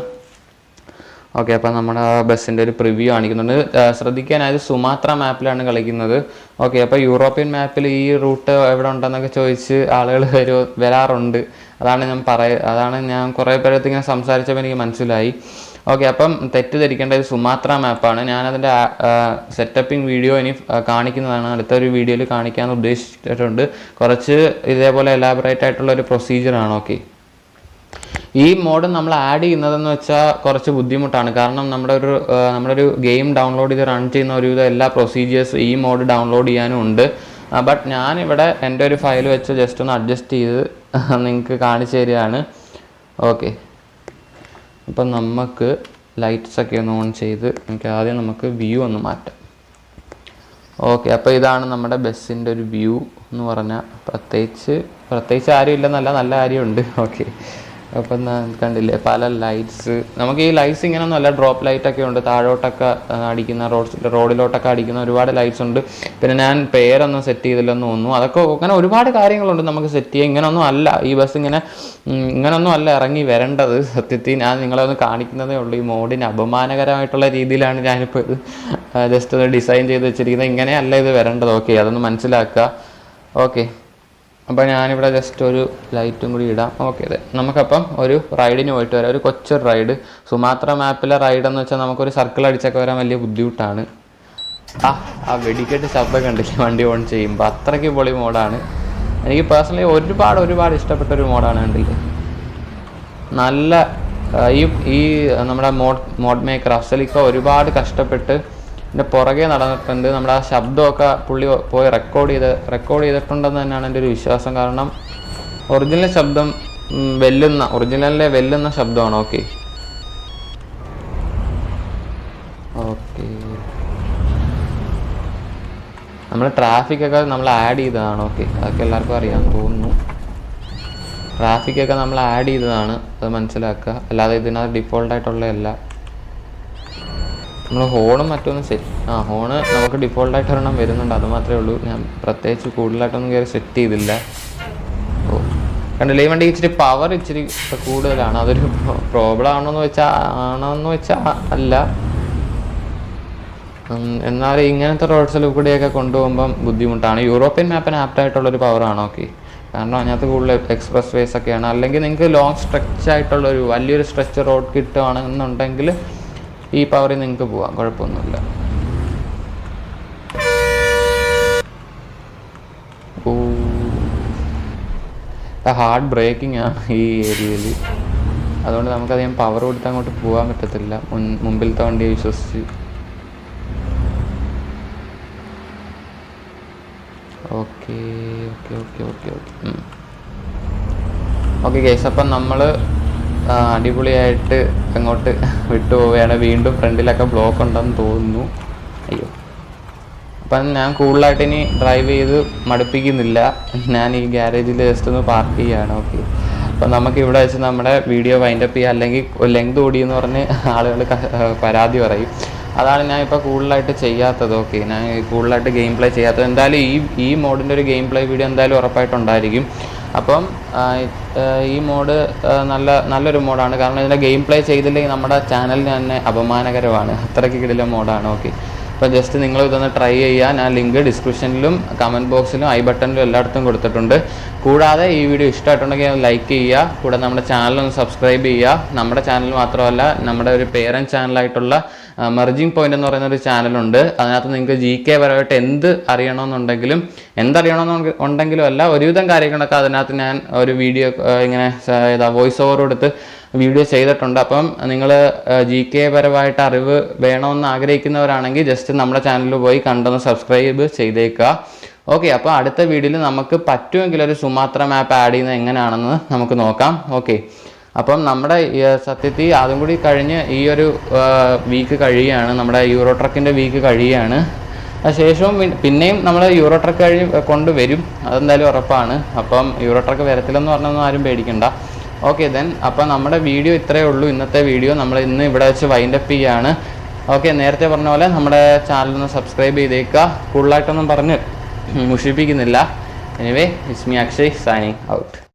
ഓക്കെ അപ്പോൾ നമ്മുടെ ബസ്സിന്റെ ഒരു പ്രിവ്യൂ കാണിക്കുന്നുണ്ട്. ശ്രദ്ധിക്കാനായത് സുമാത്ര മാപ്പിലാണ് കളിക്കുന്നത്. ഓക്കെ അപ്പോൾ യൂറോപ്യൻ മാപ്പിൽ ഈ റൂട്ട് എവിടെ ഉണ്ടെന്നൊക്കെ ചോദിച്ച് ആളുകൾ വരും വരാറുണ്ട്. അതാണ് ഞാൻ പറയ അതാണ് ഞാൻ കുറേ പേരത്തിങ്ങനെ സംസാരിച്ചപ്പോൾ എനിക്ക് മനസ്സിലായി. ഓക്കെ അപ്പം തെറ്റിദ്ധരിക്കേണ്ട ഒരു സുമാത്ര മാപ്പാണ്. ഞാനതിന്റെ സെറ്റപ്പിംഗ് വീഡിയോ ഇനി കാണിക്കുന്നതാണ്. അടുത്തൊരു വീഡിയോയിൽ കാണിക്കാൻ ഉദ്ദേശിച്ചിട്ടുണ്ട്. കുറച്ച് ഇതേപോലെ എലാബറേറ്റ് ആയിട്ടുള്ള ഒരു പ്രൊസീജിയറാണ് ഓക്കെ ഈ മോഡ് നമ്മൾ ആഡ് ചെയ്യുന്നതെന്ന് വെച്ചാൽ കുറച്ച് ബുദ്ധിമുട്ടാണ്. കാരണം നമ്മുടെ ഒരു നമ്മുടെ ഒരു ഗെയിം ഡൗൺലോഡ് ചെയ്ത് റൺ ചെയ്യുന്ന ഒരുവിധം എല്ലാ പ്രൊസീജിയേഴ്സ് ഈ മോഡ് ഡൗൺലോഡ് ചെയ്യാനും ഉണ്ട്. ബട്ട് ഞാനിവിടെ എന്റെ ഒരു ഫയൽ വെച്ച് ജസ്റ്റ് ഒന്ന് അഡ്ജസ്റ്റ് ചെയ്ത് നിങ്ങൾക്ക് കാണിച്ചു തരികയാണ്. ഓക്കെ അപ്പം നമുക്ക് ലൈറ്റ്സൊക്കെ ഒന്ന് ഓൺ ചെയ്ത് നമുക്ക് ആദ്യം നമുക്ക് വ്യൂ ഒന്ന് മാറ്റാം. ഓക്കെ അപ്പോൾ ഇതാണ് നമ്മുടെ ബസ്സിന്റെ ഒരു വ്യൂ എന്ന് പറഞ്ഞാൽ പ്രത്യേകിച്ച് പ്രത്യേകിച്ച് ആരും ഇല്ലെന്നല്ല നല്ല കാര്യമുണ്ട്. ഓക്കെ അപ്പം കണ്ടില്ലേ പല ലൈറ്റ്സ് നമുക്ക് ഈ ലൈറ്റ്സ് ഇങ്ങനെയൊന്നും അല്ല ഡ്രോപ്പ് ലൈറ്റ് ഒക്കെ ഉണ്ട്. താഴോട്ടൊക്കെ അടിക്കുന്ന റോഡ് റോഡിലോട്ടൊക്കെ അടിക്കുന്ന ഒരുപാട് ലൈറ്റ്സ് ഉണ്ട്. പിന്നെ ഞാൻ പേരൊന്നും സെറ്റ് ചെയ്തില്ലെന്ന് തോന്നുന്നു. അതൊക്കെ അങ്ങനെ ഒരുപാട് കാര്യങ്ങളുണ്ട് നമുക്ക് സെറ്റ് ചെയ്യാൻ. ഇങ്ങനൊന്നും അല്ല. ഈ ബസ് ഇങ്ങനെ ഇങ്ങനൊന്നും അല്ല ഇറങ്ങി വരേണ്ടത്. സത്യത്തിൽ ഞാൻ നിങ്ങളെ ഒന്ന് കാണിക്കുന്നതേ ഉള്ളൂ. ഈ മോഡിന് അപമാനകരമായിട്ടുള്ള രീതിയിലാണ് ഞാനിപ്പോൾ ഇത് ജസ്റ്റ് ഒന്ന് ഡിസൈൻ ചെയ്ത് വെച്ചിരിക്കുന്നത്. ഇങ്ങനെയല്ല ഇത് വരേണ്ടത്. ഓക്കെ അതൊന്ന് മനസ്സിലാക്കുക. ഓക്കെ അപ്പോൾ ഞാനിവിടെ ജസ്റ്റ് ഒരു ലൈറ്റും കൂടി ഇടാം. ഓക്കെ അതെ നമുക്കപ്പം ഒരു റൈഡിന് പോയിട്ട് വരാം. ഒരു കൊച്ചൊരു റൈഡ് സുമാത്ര മാപ്പിലെ റൈഡ് എന്ന് വെച്ചാൽ നമുക്കൊരു സർക്കിൾ അടിച്ചൊക്കെ വരാൻ വലിയ ബുദ്ധിമുട്ടാണ്. ആ ആ വെടിക്കെട്ട് ശബ്ദം കണ്ടില്ലേ? വണ്ടി ഓൺ ചെയ്യുമ്പോൾ അത്രയ്ക്ക് പൊളി മോഡാണ്. എനിക്ക് പേഴ്സണലി ഒരുപാട് ഒരുപാട് ഇഷ്ടപ്പെട്ട ഒരു മോഡാണ് കണ്ടില്ലേ? നല്ല ഈ ഈ നമ്മുടെ മോഡ് മോഡ് മേക്കർ അഫ്സലിക്ക ഒരുപാട് കഷ്ടപ്പെട്ട് എന്റെ പുറകെ നടന്നിട്ടുണ്ട്. നമ്മുടെ ആ ശബ്ദമൊക്കെ പുള്ളി പോയി റെക്കോർഡ് ചെയ്ത് റെക്കോർഡ് ചെയ്തിട്ടുണ്ടെന്ന് തന്നെയാണ് എന്റെ ഒരു വിശ്വാസം. കാരണം ഒറിജിനൽ ശബ്ദം വെല്ലുന്ന ഒറിജിനലിലെ വെല്ലുന്ന ശബ്ദമാണ്. ഓക്കെ ഓക്കെ നമ്മൾ ട്രാഫിക്കൊക്കെ നമ്മൾ ആഡ് ചെയ്തതാണ്. ഓക്കെ അതൊക്കെ എല്ലാവർക്കും അറിയാൻ തോന്നുന്നു. ട്രാഫിക്കൊക്കെ നമ്മൾ ആഡ് ചെയ്തതാണ്. അത് മനസ്സിലാക്കുക. അല്ലാതെ ഇതിനകത്ത് ഡിഫോൾട്ട് ആയിട്ടുള്ളതല്ല. നമ്മൾ ഹോണും മറ്റൊന്നും സെറ്റ് ആ ഹോണ് നമുക്ക് ഡിഫോൾട്ടായിട്ട് ഒരെണ്ണം വരുന്നുണ്ട്. അത് മാത്രമേ ഉള്ളൂ. ഞാൻ പ്രത്യേകിച്ച് കൂടുതലായിട്ടൊന്നും കയറി സെറ്റ് ചെയ്തില്ല. ഓ കണ്ടില്ലേ? ഈ വണ്ടി ഇച്ചിരി പവർ ഇച്ചിരി കൂടുതലാണ്. അതൊരു പ്രോബ്ലം ആണോന്ന് വെച്ചാൽ ആണോന്ന് വെച്ചാൽ അല്ല. എന്നാലും ഇങ്ങനത്തെ റോഡ്സിൽ കൂടെയൊക്കെ കൊണ്ടുപോകുമ്പം ബുദ്ധിമുട്ടാണ്. യൂറോപ്യൻ മാപ്പിന് ആപ്റ്റായിട്ടുള്ളൊരു പവറാണ് ഓക്കെ? കാരണം അതിനകത്ത് കൂടുതൽ എക്സ്പ്രസ് വേസ് ഒക്കെയാണ്. അല്ലെങ്കിൽ നിങ്ങൾക്ക് ലോങ് സ്ട്രെച്ച് ആയിട്ടുള്ളൊരു വലിയൊരു സ്ട്രെച്ച് റോഡ് കിട്ടുകയാണെന്നുണ്ടെങ്കിൽ ഈ പവറിൽ നിങ്ങൾക്ക് പോവാം. കുഴപ്പമൊന്നുമില്ല. ഹാർഡ് ബ്രേക്കിംഗ് ആണ് ഈ ഏരിയയിൽ. അതുകൊണ്ട് നമുക്കധികം പവർ കൊടുത്ത് അങ്ങോട്ട് പോകാൻ പറ്റത്തില്ല. മുൻ മുമ്പിലത്തെ വണ്ടിയെ വിശ്വസിച്ച്. Okay okay okay okay okay okay case നമ്മൾ അടിപൊളിയായിട്ട് അങ്ങോട്ട് വിട്ടു പോവുകയാണ് വീണ്ടും ഫ്രണ്ടിലൊക്കെ ബ്ലോക്ക് ഉണ്ടെന്ന് തോന്നുന്നു. അയ്യോ. അപ്പം ഞാൻ കൂടുതലായിട്ട് ഇനി ഡ്രൈവ് ചെയ്ത് മടുപ്പിക്കുന്നില്ല. ഞാൻ ഈ ഗ്യാരേജിൽ ജസ്റ്റ് ഒന്ന് പാർക്ക് ചെയ്യുകയാണ്. ഓക്കെ അപ്പം നമുക്ക് ഇവിടെ വെച്ച് നമ്മുടെ വീഡിയോ വൈൻഡപ്പ് ചെയ്യുക. അല്ലെങ്കിൽ ലെങ്ത് ഓടി എന്ന് പറഞ്ഞ് ആളുകൾ പരാതി പറയും. അതാണ് ഞാൻ ഇപ്പോൾ കൂടുതലായിട്ട് ചെയ്യാത്തത്. ഓക്കെ ഞാൻ കൂടുതലായിട്ട് ഗെയിം പ്ലേ ചെയ്യാത്തത്. എന്തായാലും ഈ ഈ മോഡിന്റെ ഒരു ഗെയിം പ്ലേ വീഡിയോ എന്തായാലും ഉറപ്പായിട്ടുണ്ടായിരിക്കും അപ്പം ഈ മോഡ് നല്ല നല്ലൊരു മോഡാണ്. കാരണം ഇതിന്റെ ഗെയിം പ്ലേ ചെയ്തില്ലെങ്കിൽ നമ്മുടെ ചാനലിന് തന്നെ അപമാനകരമാണ്. അത്രയ്ക്ക് കിടില മോഡാണ്. ഓക്കെ അപ്പോൾ ജസ്റ്റ് നിങ്ങൾ ഇതൊന്ന് ട്രൈ ചെയ്യുക ഞാൻ ലിങ്ക് ഡിസ്ക്രിപ്ഷനിലും കമന്റ് ബോക്സിലും ഐ ബട്ടണിലും എല്ലായിടത്തും കൊടുത്തിട്ടുണ്ട്. കൂടാതെ ഈ വീഡിയോ ഇഷ്ടമായിട്ടുണ്ടെങ്കിൽ ലൈക്ക് ചെയ്യുക. കൂടാതെ നമ്മുടെ ചാനൽ ഒന്ന് സബ്സ്ക്രൈബ് ചെയ്യുക. നമ്മുടെ ചാനൽ മാത്രമല്ല നമ്മുടെ ഒരു പേരന്റ് ചാനലായിട്ടുള്ള മെർജിങ് പോയിന്റ് എന്ന് പറയുന്ന ഒരു ചാനലുണ്ട് അതിനകത്ത് നിങ്ങൾക്ക് ജി കെ പരമായിട്ട് എന്ത് അറിയണമെന്നുണ്ടെങ്കിലും എന്തറിയണമെന്ന് ഉണ്ടെങ്കിലും അല്ല ഒരുവിധം കാര്യങ്ങളൊക്കെ അതിനകത്ത് ഞാൻ ഒരു വീഡിയോ ഇങ്ങനെ ഏതാ വോയിസ് ഓവർ കൊടുത്ത് വീഡിയോ ചെയ്തിട്ടുണ്ട്. അപ്പം നിങ്ങൾ ജി കെ പരമായിട്ട് അറിവ് വേണമെന്ന് ആഗ്രഹിക്കുന്നവരാണെങ്കിൽ ജസ്റ്റ് നമ്മുടെ ചാനലിൽ പോയി കണ്ടൊന്ന് സബ്സ്ക്രൈബ് ചെയ്തേക്കുക. ഓക്കെ അപ്പോൾ അടുത്ത വീഡിയോയിൽ നമുക്ക് പറ്റുമെങ്കിൽ ഒരു സുമാത്ര മാപ്പ് ആഡ് ചെയ്യുന്നത് എങ്ങനെയാണെന്ന് നമുക്ക് നോക്കാം. ഓക്കെ അപ്പം നമ്മുടെ സത്യത്തിൽ അതും കൂടി കഴിഞ്ഞ് ഈ ഒരു വീക്ക് കഴിയുകയാണ്. നമ്മുടെ യൂറോ ട്രക്കിന്റെ വീക്ക് കഴിയുകയാണ്. ശേഷവും പിന്നെയും നമ്മൾ യൂറോ ട്രക്ക് കഴിഞ്ഞ് കൊണ്ടുവരും. അതെന്തായാലും ഉറപ്പാണ്. അപ്പം യൂറോ ട്രക്ക് വരത്തില്ലെന്ന് പറഞ്ഞൊന്നും ആരും പേടിക്കണ്ട. ഓക്കെ ദെൻ അപ്പം നമ്മുടെ വീഡിയോ ഇത്രയേ ഉള്ളൂ. ഇന്നത്തെ വീഡിയോ നമ്മൾ ഇന്ന് ഇവിടെ വെച്ച് വൈൻഡപ്പ് ചെയ്യുകയാണ് ഓക്കെ നേരത്തെ പറഞ്ഞ പോലെ നമ്മുടെ ചാനലൊന്ന് സബ്സ്ക്രൈബ് ചെയ്തേക്കുക. കൂടുതലായിട്ടൊന്നും പറഞ്ഞ് മുഷിപ്പിക്കുന്നില്ല. Anyway it's me Akshay signing out